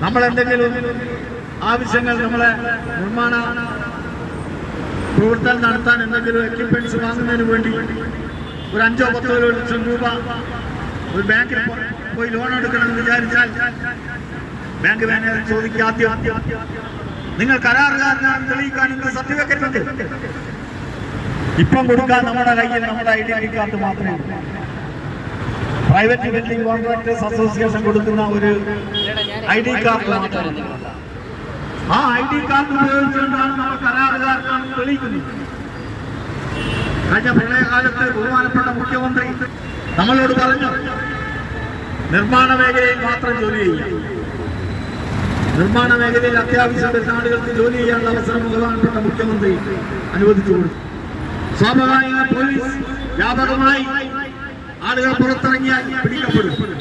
നമ്മൾ എന്തെങ്കിലും ആവശ്യങ്ങൾ നമ്മളെ നിർമ്മാണ പ്രവർത്തനം നടത്താൻ എന്തെങ്കിലും എക്യുപ്മെന്റ്സ് വാങ്ങുന്നതിന് വേണ്ടി ഒരു അഞ്ചോ പത്തോ ലക്ഷം രൂപ ഒരു ബാങ്കിൽ പോയി ലോൺ എടുക്കണമെന്ന് വിചാരിച്ചാൽ ബാങ്ക് മാനേജർ ചോദിക്കുക ആദ്യം നിങ്ങൾ കരാറുകാരനാണെന്ന് തെളിയിക്കാൻ സർട്ടിഫിക്കറ്റ് ഉണ്ട്. ഇപ്പം കൊടുക്കാൻ നമ്മുടെ കയ്യിൽ നമ്മുടെ ഐഡന്റിറ്റി കാർഡ് മാത്രമേ പ്രൈവറ്റ് ബിൽഡിംഗ് കോൺട്രാക്ടേഴ്സ് അസോസിയേഷൻ കൊടുക്കുന്ന ഒരു ഐ ഡി കാർഡ് ആ ഐ ഡി കാർഡ് ഉപയോഗിച്ചുകൊണ്ടാണ് നമ്മൾ കരാറുകാർക്കാണ് തെളിയിക്കുന്നത്. കഴിഞ്ഞ പ്രളയകാലത്ത് ബഹുമാനപ്പെട്ട മുഖ്യമന്ത്രി നമ്മളോട് പറഞ്ഞു നിർമ്മാണ മേഖലയിൽ മാത്രം ജോലി ചെയ്യാം നിർമ്മാണ മേഖലയിൽ അത്യാവശ്യം വരുന്ന ആളുകൾക്ക് ജോലി ചെയ്യാനുള്ള അവസരം ബഹുമാനപ്പെട്ട മുഖ്യമന്ത്രി അനുവദിച്ചു കൊടുത്തു. സ്വാഭാവിക പോലീസ് വ്യാപകമായി ആളുകൾ പുറത്തിറങ്ങിയാൽ പിടിക്കപ്പെടും.